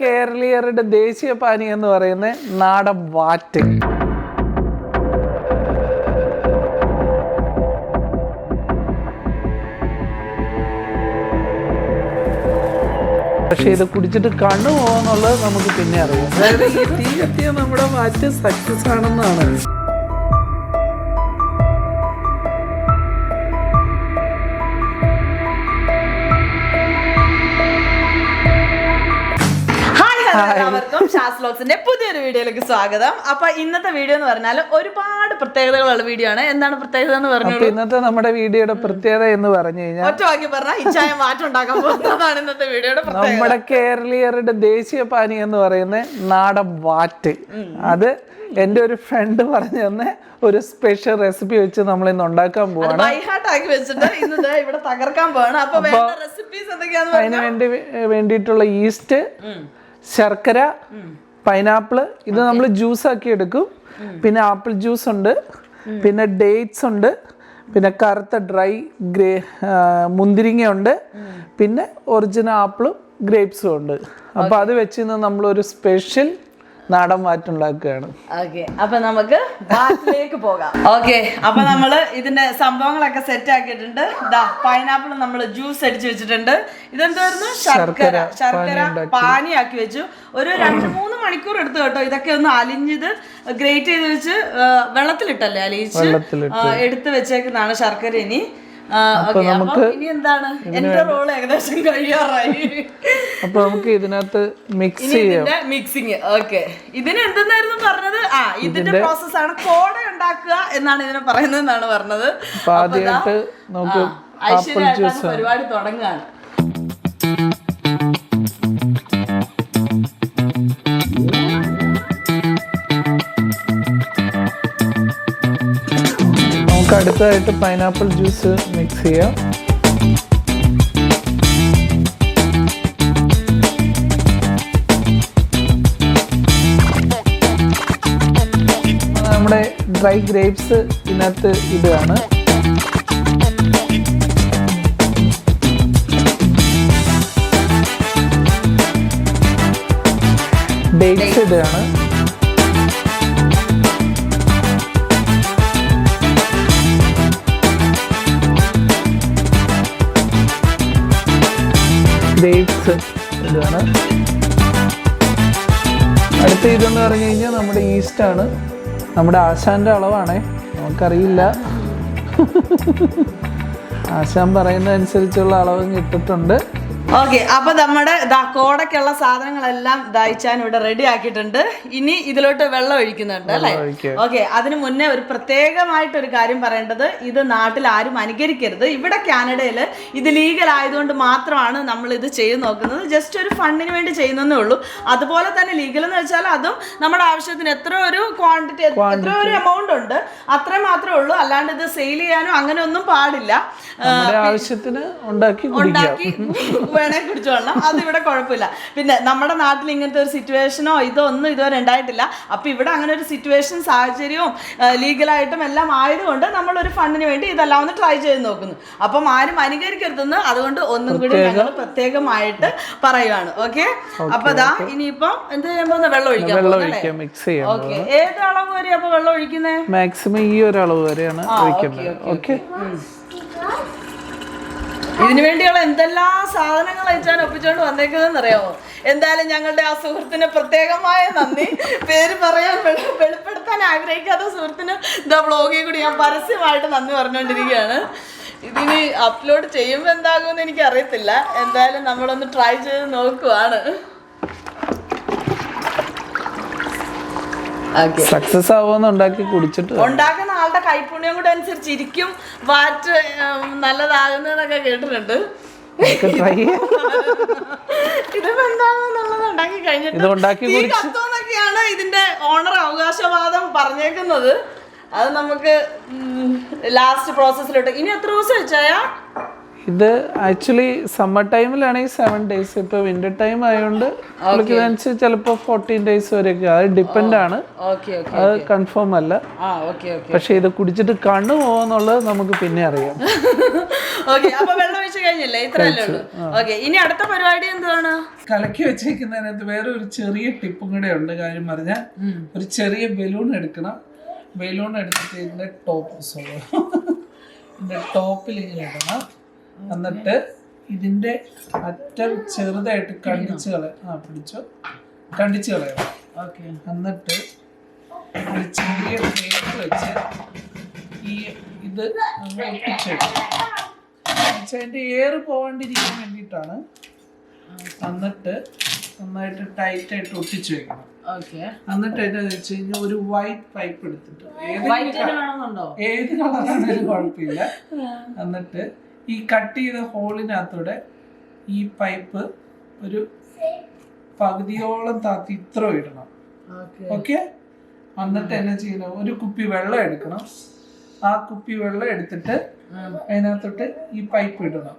കേരളീയരുടെ ദേശീയ പാനി എന്ന് പറയുന്ന നാടൻ വാറ്റ്. പക്ഷെ ഇത് കുടിച്ചിട്ട് കണ്ണു പോകുന്നുള്ളത് നമുക്ക് പിന്നെ അറിയാം അതായത് ഈ തീ എത്തിയ നമ്മുടെ വാറ്റ് സക്സസ് ആണെന്നാണ്. എല്ലാവർക്കും ഷാസ്ലോക്സിന്റെ പുതിയൊരു വീഡിയോയിലേക്ക് സ്വാഗതം. അപ്പൊ ഇന്നത്തെ വീഡിയോ എന്ന് പറഞ്ഞാൽ ഒരുപാട് പ്രത്യേകതകളുള്ള വീഡിയോ ആണ്. എന്താണ് പ്രത്യേകത എന്ന് പറഞ്ഞത് പറഞ്ഞോളൂ ഇന്നത്തെ നമ്മുടെ വീഡിയോയുടെ പ്രത്യേകത എന്ന് പറഞ്ഞു കഴിഞ്ഞാൽ ഒറ്റവാക്കി പറഞ്ഞാൽ ഇച്ചായ മാറ്റം ഉണ്ടാക്കാൻ പോകുന്നതാണ് ഇന്നത്തെ വീഡിയോയുടെ പ്രത്യേകത. നമ്മുടെ കേരളീയരുടെ ദേശീയ പാനി എന്ന് പറയുന്ന നാടൻ വാറ്റ്. അത് എന്റെ ഒരു ഫ്രണ്ട് പറഞ്ഞു തന്ന ഒരു സ്പെഷ്യൽ റെസിപ്പി വെച്ച് നമ്മൾ ഇന്ന് ഉണ്ടാക്കാൻ പോവാണ്. അതിന് വേണ്ടി വേണ്ടിയിട്ടുള്ള ഈസ്റ്റ് ശർക്കര പൈനാപ്പിൾ ഇത് നമ്മൾ ജ്യൂസ് ആക്കി എടുക്കും. പിന്നെ ആപ്പിൾ ജ്യൂസ് ഉണ്ട്. പിന്നെ ഡേറ്റ്സ് ഉണ്ട്. പിന്നെ കറുത്ത ഡ്രൈ ഗ്രേ മുന്തിരിങ്ങ ഉണ്ട്. പിന്നെ ഒറിജിനൽ ആപ്പിളും ഗ്രേപ്സും ഉണ്ട്. അപ്പോൾ അത് വെച്ച് നമ്മൾ നമ്മളൊരു സ്പെഷ്യൽ നാടൻ വാറ്റുണ്ടാക്കുകയാണ് ഓക്കെ അപ്പൊ നമുക്ക് ബാറ്റിലേക്ക് പോകാം. ഓക്കെ അപ്പൊ നമ്മൾ ഇതിന്റെ സംഭവങ്ങളൊക്കെ സെറ്റ് ആക്കിയിട്ടുണ്ട്. പൈനാപ്പിൾ നമ്മൾ ജ്യൂസ് അടിച്ചു വെച്ചിട്ടുണ്ട്. ഇതെന്തായിരുന്നു? ശർക്കര ശർക്കര പാനിയാക്കി വെച്ചു. ഒരു രണ്ട് മൂന്ന് മണിക്കൂർ എടുത്തു കേട്ടോ. ഇതൊക്കെ ഒന്ന് അലിഞ്ഞത് ഗ്രേറ്റ് ചെയ്ത് വെച്ച് വെള്ളത്തിലിട്ടല്ലേ അലിയിച്ച് എടുത്ത് വെച്ചേക്കുന്നതാണ് ശർക്കര ഇനി. ആ, നമുക്ക് അപ്പൊ നമുക്ക് ഇതിനകത്ത് മിക്സ് ചെയ്യാം. Mixing okay. ഇതിന് എന്തെന്നായിരുന്നു പറഞ്ഞത്? ആ ഇതിന്റെ പ്രോസസ് ആണ് കോട ഉണ്ടാക്കുക എന്നാണ് ഇതിനെ പറയുന്നത് എന്നാണ് പറഞ്ഞത് ആദ്യമായിട്ട് നമുക്ക് ഐശ്വര്യമായിട്ടാണ് പരിപാടി തുടങ്ങുകയാണ്. അടുത്തതായിട്ട് പൈനാപ്പിൾ ജ്യൂസ് മിക്സ് ചെയ്യാം. നമ്മുടെ ഡ്രൈ ഗ്രേപ്സ് ഇതിനകത്ത് ഇടുകയാണ്. ഡേറ്റ്സ് ഇടുകയാണ്. ഗ്രേപ്സ് ഇതാണ് അടുത്ത ഇതെന്ന് പറഞ്ഞു കഴിഞ്ഞാൽ നമ്മുടെ ഈസ്റ്റ് ആണ്. നമ്മുടെ ആശാന്റെ അളവാണേ. നമുക്കറിയില്ല. ആശാൻ പറയുന്നതനുസരിച്ചുള്ള അളവും കിട്ടിയിട്ടുണ്ട്. ഓക്കെ അപ്പൊ നമ്മുടെ കോടക്കുള്ള സാധനങ്ങളെല്ലാം ദായിച്ചാൻ ഇവിടെ റെഡി ആക്കിയിട്ടുണ്ട്. ഇനി ഇതിലോട്ട് വെള്ളം ഒഴിക്കുന്നുണ്ട് അല്ലെ. ഓക്കെ അതിനു മുന്നേ ഒരു പ്രത്യേകമായിട്ട് ഒരു കാര്യം പറയേണ്ടത് ഇത് നാട്ടിൽ ആരും അനുകരിക്കരുത്. ഇവിടെ കാനഡയിൽ ഇത് ലീഗൽ ആയതുകൊണ്ട് മാത്രമാണ് നമ്മൾ ഇത് ചെയ്തു നോക്കുന്നത്. ജസ്റ്റ് ഒരു ഫണ്ടിന് വേണ്ടി ചെയ്യുന്നതേ ഉള്ളൂ. അതുപോലെ തന്നെ ലീഗൽ എന്ന് വെച്ചാൽ അതും നമ്മുടെ ആവശ്യത്തിന് എത്ര ഒരു ക്വാണ്ടിറ്റി എത്ര ഒരു എമൗണ്ട് ഉണ്ട്. അത്ര മാത്രമേ ഉള്ളൂ. അല്ലാണ്ട് ഇത് സെയിൽ ചെയ്യാനോ അങ്ങനെ ഒന്നും പാടില്ല ആവശ്യത്തിന് ഉണ്ടാക്കി ഉണ്ടാക്കി വേണേ കുടിച്ചു വെള്ളം അത് ഇവിടെ കുഴപ്പമില്ല. പിന്നെ നമ്മുടെ നാട്ടിൽ ഇങ്ങനത്തെ ഒരു സിറ്റുവേഷനോ ഇതോ ഒന്നും ഇതുവരെ ഉണ്ടായിട്ടില്ല. അപ്പോൾ ഇവിടെ അങ്ങനെ ഒരു സിറ്റുവേഷൻ സാഹചര്യവും ലീഗലായിട്ടും എല്ലാം ആയതുകൊണ്ട് നമ്മൾ ഒരു ഫണ്ടിന് വേണ്ടി ഇതെല്ലാം ഒന്ന് ട്രൈ ചെയ്ത് നോക്കുന്നു. അപ്പം ആരും അനുകരിക്കരുതെന്ന് അതുകൊണ്ട് ഒന്നും കൂടി ഞങ്ങൾ പ്രത്യേകമായിട്ട് പറയുവാണ്. ഓക്കെ അപ്പൊ ദാ ഇനിയിപ്പം എന്ത് ചെയ്യാൻ പോകുന്ന? വെള്ളം ഒഴിക്കാം മിക്സ് ചെയ്യാം ഓക്കെ ഏത് അളവ് വരെ അപ്പൊ വെള്ളം ഒഴിക്കുന്നത് മാക്സിമം ഈ ഒരു അളവ് വരെയാണ് ഒഴിക്കേണ്ടത്. ഓക്കെ ഇതിനു വേണ്ടിയുള്ള എന്തെല്ലാം സാധനങ്ങൾ അയച്ചാൻ ഒപ്പിച്ചോണ്ട് വന്നേക്കുന്നതെന്ന് അറിയാമോ എന്തായാലും ഞങ്ങളുടെ ആ സുഹൃത്തിന് പ്രത്യേകമായ നന്ദി. പേര് പറയാൻ വെളി- വെളിപ്പെടുത്താൻ ആഗ്രഹിക്കാത്ത സുഹൃത്തിന് ഇതാ ബ്ലോഗിൽ കൂടി ഞാൻ പരസ്യമായിട്ട് നന്ദി പറഞ്ഞുകൊണ്ടിരിക്കുകയാണ് ഇതിന് അപ്ലോഡ് ചെയ്യുമ്പോൾ എന്താകുമെന്ന് എനിക്ക് അറിയത്തില്ല എന്തായാലും നമ്മളൊന്ന് ട്രൈ ചെയ്ത് നോക്കുവാണ്. സക്സസ് ആവുമെന്ന് ഉണ്ടാക്കി കുടിച്ചിട്ട് ഉണ്ടാക്കുന്ന ആളുടെ കൈപ്പുണ്യം കൂടെ അനുസരിച്ച് ഇരിക്കും വാറ്റ് നല്ലതാകുന്നതൊക്കെ കേട്ടിട്ടുണ്ട്. ാണ് ട്രൈ ഇതിപ്പോ എന്താണെന്നുള്ളത് ഉണ്ടാക്കി കഴിഞ്ഞിട്ട് ഇതിന്റെ ഓണർ അവകാശവാദം പറഞ്ഞേക്കുന്നത്. അത് നമുക്ക് ലാസ്റ്റ് പ്രോസസ്സിലോട്ട് ഇനി എത്ര ദിവസം വെച്ചായാ ഇത് ആക്ച്വലി സമ്മർ ടൈമിലാണെങ്കിൽ സെവൻ ഡേയ്സ് ഇപ്പൊ വിന്റർ ടൈം ആയതുകൊണ്ട് പുള്ളിക്ക് ചിലപ്പോൾ ഫോർട്ടീൻ ഡേയ്സ് വരെയൊക്കെ. അത് ഡിപ്പെൻഡ് ആണ്. ഓക്കെ ഓക്കെ അത് കൺഫേം അല്ല. ആ ഓക്കെ ഓക്കെ പക്ഷെ ഇത് കുടിച്ചിട്ട് കണ്ണു പോകുന്നുള്ളത് നമുക്ക് പിന്നെ അറിയാം. ഓക്കെ അപ്പൊ വെള്ളം ഒഴിച്ച് കഴിഞ്ഞില്ലേ? ഇത്രയല്ലേ ഉള്ളൂ. ഓക്കെ ഇനി അടുത്ത പരിപാടി എന്താണ്? കലക്കി വെച്ചേക്കുന്നതിനകത്ത് വേറെ ഒരു ചെറിയ ടിപ്പും കൂടെ ഉണ്ട് കാര്യം പറഞ്ഞാൽ ഒരു ചെറിയ ബലൂൺ എടുക്കണം. ബലൂൺ എടുത്തിട്ട് ഇതിന്റെ ടോപ്പ് സോറി. ഇതിന്റെ ടോപ്പിൽ ഇങ്ങനെ ഇടണം. എന്നിട്ട് ഇതിന്റെ അറ്റം ചെറുതായിട്ട് കണ്ടിച്ച് കളയ ആ പിടിച്ചോ. കണ്ടിച്ച് കളയണം ഓക്കെ. എന്നിട്ട് ഒരു ചെറിയ ടേപ്പ് വെച്ച് ഈ ഇത് നമ്മൾ ഒട്ടിച്ചെടുക്കും അതിന്റെ എയർ പോകാണ്ടിരിക്കാൻ വേണ്ടിയിട്ടാണ്. എന്നിട്ട് നന്നായിട്ട് ടൈറ്റ് ആയിട്ട് ഒട്ടിച്ചു വെക്കണം. എന്നിട്ട് എന്താ വെച്ച് കഴിഞ്ഞാൽ ഒരു വൈറ്റ് പൈപ്പ് എടുത്തിട്ട്. ഏത് ഏത് കളറാണെങ്കിലും കുഴപ്പമില്ല. എന്നിട്ട് ഈ കട്ട് ചെയ്ത ഹോളിനകത്തൂടെ ഈ പൈപ്പ് ഒരു പകുതിയോളം താത്തി ഇത്ര ഇടണം. ഓക്കെ. എന്നിട്ട് എന്നാ ചെയ്യണം? ഒരു കുപ്പി വെള്ളം എടുക്കണം. ആ കുപ്പി വെള്ളം എടുത്തിട്ട് അതിനകത്തോട്ട് ഈ പൈപ്പ് ഇടണം.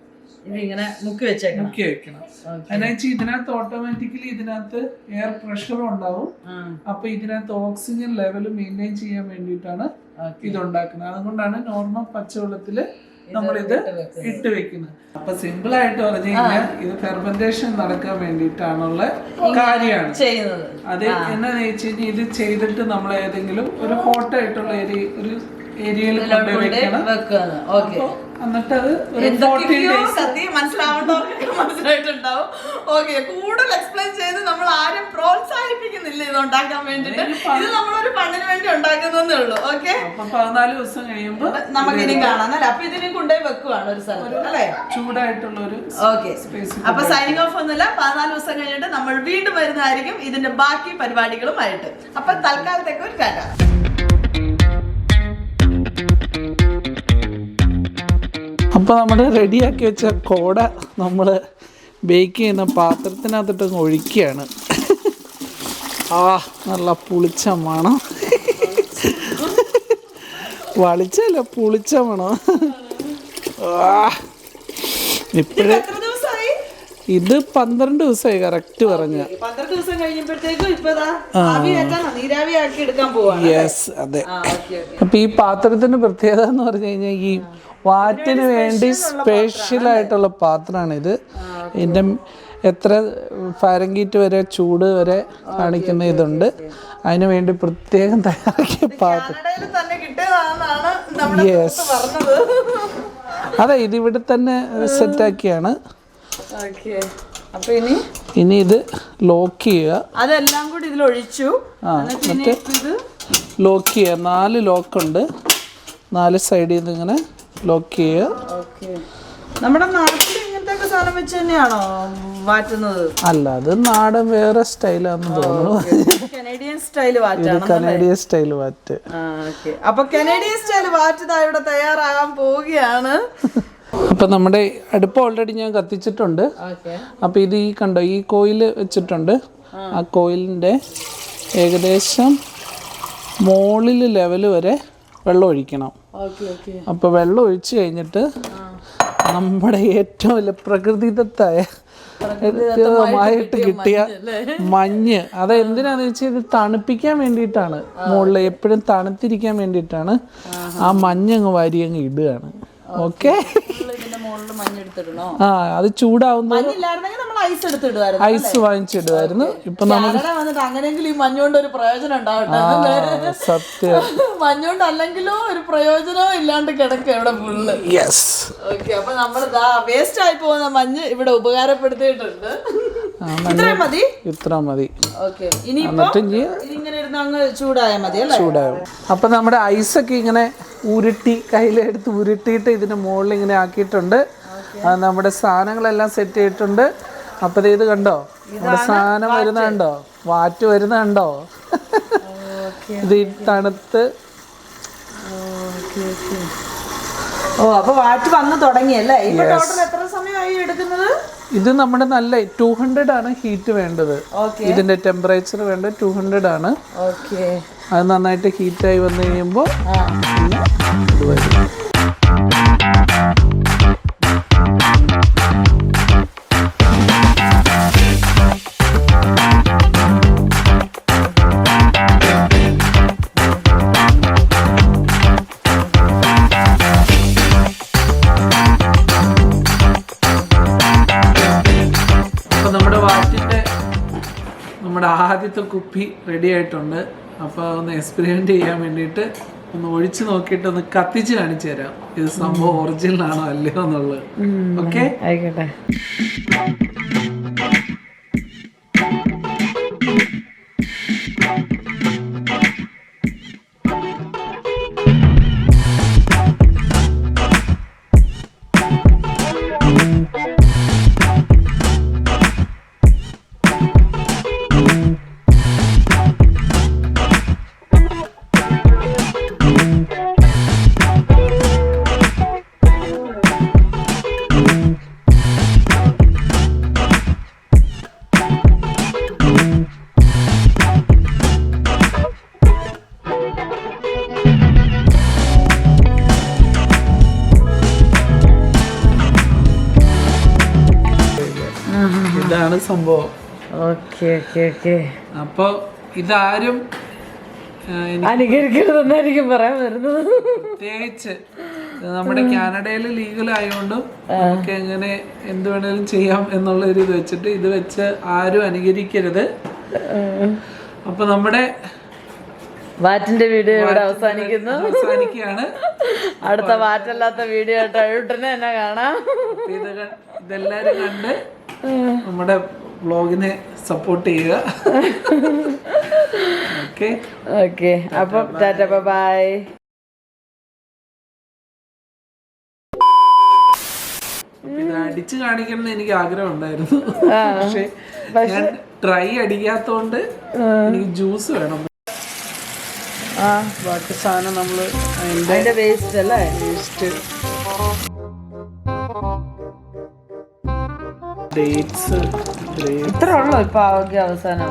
ഇതിങ്ങനെ മുക്കി വെച്ചേക്കണം. മുക്കി വെക്കണം. അതിനകത്ത് ഇതിനകത്ത് ഓട്ടോമാറ്റിക്കലി ഇതിനകത്ത് എയർ പ്രഷറും ഉണ്ടാവും. അപ്പൊ ഇതിനകത്ത് ഓക്സിജൻ ലെവൽ മെയിന്റെയിൻ ചെയ്യാൻ വേണ്ടിയിട്ടാണ് ഇത് ഉണ്ടാക്കുന്നത് അതുകൊണ്ടാണ് നോർമൽ പച്ചവെള്ളത്തിൽ നമ്മളിത് ഇട്ട് വെക്കുന്നത്. അപ്പൊ സിമ്പിൾ ആയിട്ട് പറഞ്ഞു കഴിഞ്ഞാൽ ഇത് ഫെർമെന്റേഷൻ നടക്കാൻ വേണ്ടിയിട്ടാണുള്ള കാര്യമാണ്. ചെയ്യുന്നത്. അത് എന്നാന്ന് വെച്ച് കഴിഞ്ഞാൽ ഇത് ചെയ്തിട്ട് നമ്മൾ ഏതെങ്കിലും ഒരു ഹോട്ടായിട്ടുള്ള ഏരിയ ഒരു ഏരിയയിൽ കൊണ്ടുപോയി വെക്കണം. വെക്കുന്നത് എന്നിട്ട് അത് ഒരു ഫോർട്ടീൻ എന്തൊക്കെയോ സത്യം മനസ്സിലാവേണ്ടവർക്ക് മനസ്സിലായിട്ടുണ്ടാവും. ഓക്കെ കൂടുതൽ എക്സ്പ്ലെയിൻ ചെയ്ത് നമ്മൾ ആരും പ്രോത്സാഹിപ്പിക്കുന്നില്ല ഇത് ഉണ്ടാക്കാൻ വേണ്ടിട്ട് ഇത് നമ്മളൊരു ഫണ്ടിന് വേണ്ടി ഉണ്ടാക്കുന്നതേ ഉള്ളൂ. ഓക്കെ പതിനാല് ദിവസം കഴിയുമ്പോൾ നമുക്ക് ഇനി കാണാം അല്ലെ? അപ്പൊ ഇതിനെ കൊണ്ടുപോയി വെക്കുവാണ് ഒരു സ്ഥലത്ത് അല്ലേ? ചൂടായിട്ടുള്ള ഒരു ഓക്കെ അപ്പൊ സൈനിങ് ഓഫ് ഒന്നുമില്ല. പതിനാല് ദിവസം കഴിഞ്ഞിട്ട് നമ്മൾ വീണ്ടും വരുന്നതായിരിക്കും ഇതിന്റെ ബാക്കി പരിപാടികളുമായിട്ട്. അപ്പൊ തൽക്കാലത്തേക്ക് ഒരു ടാറ്റ അപ്പോൾ നമ്മൾ റെഡിയാക്കി വെച്ച കോട നമ്മൾ ബേക്ക് ചെയ്യുന്ന പാത്രത്തിനകത്തിട്ട് ഒഴിക്കുകയാണ്. ആ നല്ല പുളിച്ച മണം. വളിച്ചല്ല പുളിച്ച മണം. ആ ഇപ്പോഴേ ഇത് പന്ത്രണ്ട് ദിവസമായി കറക്റ്റ് പറഞ്ഞ. പന്ത്രണ്ട് ദിവസം കഴിഞ്ഞപ്പോഴത്തേക്കും യെസ് അതെ. അപ്പൊ ഈ പാത്രത്തിന്റെ പ്രത്യേകത എന്ന് പറഞ്ഞു കഴിഞ്ഞാൽ ഈ വാറ്റിന് വേണ്ടി സ്പെഷ്യൽ ആയിട്ടുള്ള പാത്രമാണ് ഇത്. ഇതിന്റെ എത്ര ഫാരൻഗീറ്റ് വരെ ചൂട് വരെ കാണിക്കുന്ന ഇതുണ്ട്. അതിനു വേണ്ടി പ്രത്യേകം തയ്യാറാക്കിയ പാത്രം. യെസ് അതെ ഇതിവിടെ ഇവിടെ തന്നെ സെറ്റാക്കിയാണ് ഇനി? ഇനി ഇത് ലോക്ക് ചെയ്യുക. അതെല്ലാം കൂടി ഇതിൽ ഒഴിച്ചു. ആ എന്നിട്ട് ലോക്ക് ചെയ്യുക. നാല് ലോക്കുണ്ട് നാല് സൈഡിൽ നിന്ന് ഇങ്ങനെ ലോക്ക് ചെയ്യുക നമ്മുടെ നാട്ടിൽ ഇങ്ങനത്തെ സാധനം വെച്ച് തന്നെയാണോ മാറ്റുന്നത് അല്ല അത് നാടൻ വേറെ സ്റ്റൈലാന്ന് തോന്നുന്നു. കനേഡിയൻ സ്റ്റൈൽ വാറ്റാണ് കനേഡിയൻ സ്റ്റൈൽ വാറ്റ്. അപ്പൊ കനേഡിയൻ സ്റ്റൈൽ വാറ്റ് ഇവിടെ തയ്യാറാകാൻ പോവുകയാണ്. അപ്പൊ നമ്മുടെ അടുപ്പ് ഓൾറെഡി ഞാൻ കത്തിച്ചിട്ടുണ്ട്. അപ്പൊ ഇത് ഈ കണ്ടോ ഈ കോയിൽ വെച്ചിട്ടുണ്ട്. ആ. കോയിലിന്റെ ഏകദേശം മോളിൽ ലെവൽ വരെ വെള്ളം ഒഴിക്കണം. Okay okay. അപ്പൊ വെള്ളം ഒഴിച്ചു കഴിഞ്ഞിട്ട് നമ്മുടെ ഏറ്റവും വലിയ പ്രകൃതിദത്തായ ായിട്ട് കിട്ടിയ മഞ്ഞ്. അത് എന്തിനാന്ന് വെച്ചാൽ ഇത് തണുപ്പിക്കാൻ വേണ്ടിയിട്ടാണ്. മുകളിൽ എപ്പോഴും തണുത്തിരിക്കാൻ വേണ്ടിയിട്ടാണ്. ആ മഞ്ഞ് അങ്ങ് വാരി അങ്ങ് ഇടുകയാണ്. ഓക്കെ. ആ അത് ചൂടാവുന്ന ഐസ് എടുത്തിടുമായിരുന്നു ഐസ് വാങ്ങിച്ചിടുമായിരുന്നു ഇപ്പൊ കാനഡ വന്നിട്ട് അങ്ങനെയെങ്കിലും ഈ മഞ്ഞുകൊണ്ട് ഒരു പ്രയോജനം ഉണ്ടാവട്ടെ സത്യം. മഞ്ഞുകൊണ്ട് അല്ലെങ്കിലോ ഒരു പ്രയോജനവും ഇല്ലാണ്ട് കിടക്കുക ഇവിടെ ഫുള്ള് യെസ് ഓക്കെ അപ്പൊ നമ്മൾ വേസ്റ്റ് ആയി പോകുന്ന മഞ്ഞ് ഇവിടെ ഉപകാരപ്പെടുത്തിയിട്ടുണ്ട്. മതി? ഇത്ര മതി. ചൂടാവും. അപ്പൊ നമ്മുടെ ഐസൊക്കെ ഇങ്ങനെ ഉരുട്ടി കയ്യിലെടുത്ത് ഉരുട്ടിയിട്ട് ഇതിന് മുകളിൽ ഇങ്ങനെ ആക്കിയിട്ടുണ്ട്. നമ്മുടെ സാധനങ്ങളെല്ലാം സെറ്റ് ചെയ്തിട്ടുണ്ട്. അപ്പൊ ഇത് കണ്ടോ? നമ്മുടെ സാധനം വരുന്ന കണ്ടോ വാറ്റ് വരുന്നുണ്ടോ ഇത് ഈ തണുത്ത്. ഓ അപ്പൊ വാറ്റ് വന്ന് തുടങ്ങിയല്ലേ എത്ര സമയമായി എടുക്കുന്നത്? ഇത് നമ്മുടെ നല്ല ടു ഹൺഡ്രഡ് ആണ് ഹീറ്റ് വേണ്ടത്. ഇതിന്റെ ടെമ്പറേച്ചർ വേണ്ടത് ടു ഹൺഡ്രഡ് ആണ്. ഓക്കെ. അത് നന്നായിട്ട് ഹീറ്റായി വന്നു കഴിയുമ്പോൾ ഇത് വരും. നമ്മുടെ ആദ്യത്തെ കുപ്പി റെഡി ആയിട്ടുണ്ട്. അപ്പോൾ ഒന്ന് എക്സ്പെരിമെന്റ് ചെയ്യാൻ വേണ്ടിയിട്ട് ഒന്ന് ഒഴിച്ചു നോക്കിയിട്ട് ഒന്ന് കത്തിച്ച് കാണിച്ചു തരാം. ഇത് സംഭവം ഒറിജിനൽ ആണോ അല്ലയോ എന്നുള്ളത്. ഓക്കെ ആയിക്കോട്ടെ. ഇതാണ് സംഭവം. Okay okay okay. അപ്പോൾ ഇതാരും അനുകരിക്കരുതെന്നായിരിക്കും പറയാൻ വരുന്നത്. പ്രത്യേകിച്ച് നമ്മുടെ കാനഡയിൽ ലീഗൽ ആയതുകൊണ്ടും നമുക്ക് എങ്ങനെ എന്ത് വേണേലും ചെയ്യാം എന്നുള്ള ഒരു ഇത് വെച്ചിട്ട് ഇത് വെച്ച് ആരും അനുകരിക്കരുത്. അപ്പൊ നമ്മുടെ വാറ്റിന്റെ വീഡിയോ ഇവിടെ അവസാനിക്കുന്നു. അവസാനിക്കുകയാണ്. അടുത്ത വാറ്റല്ലാത്ത വീഡിയോ ആയിട്ട് അഴുട്ടനെ തന്നെ കാണാം. അപ്പൊ ഇത് ഇതെല്ലാരും കണ്ട് നമ്മുടെ വ്ളോഗിനെ സപ്പോർട്ട് ചെയ്യുക. ഓക്കെ ഓക്കെ അപ്പം ടാറ്റ ബൈ അടിച്ചു കാണിക്കണം എനിക്ക് ആഗ്രഹം ഉണ്ടായിരുന്നു പക്ഷെ ഞാൻ ട്രൈ അടിക്കാത്തോണ്ട് എനിക്ക് ജ്യൂസ് വേണം. ആ. ബാക്കി സാധനം അതിന്റെ അതിന്റെ വേസ്റ്റ് അല്ലേ? ടേസ്റ്റ് ഡേറ്റ്സ് ഇത്ര ഉള്ളു ഇപ്പൊ അവസാനം.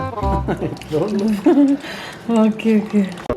Okay okay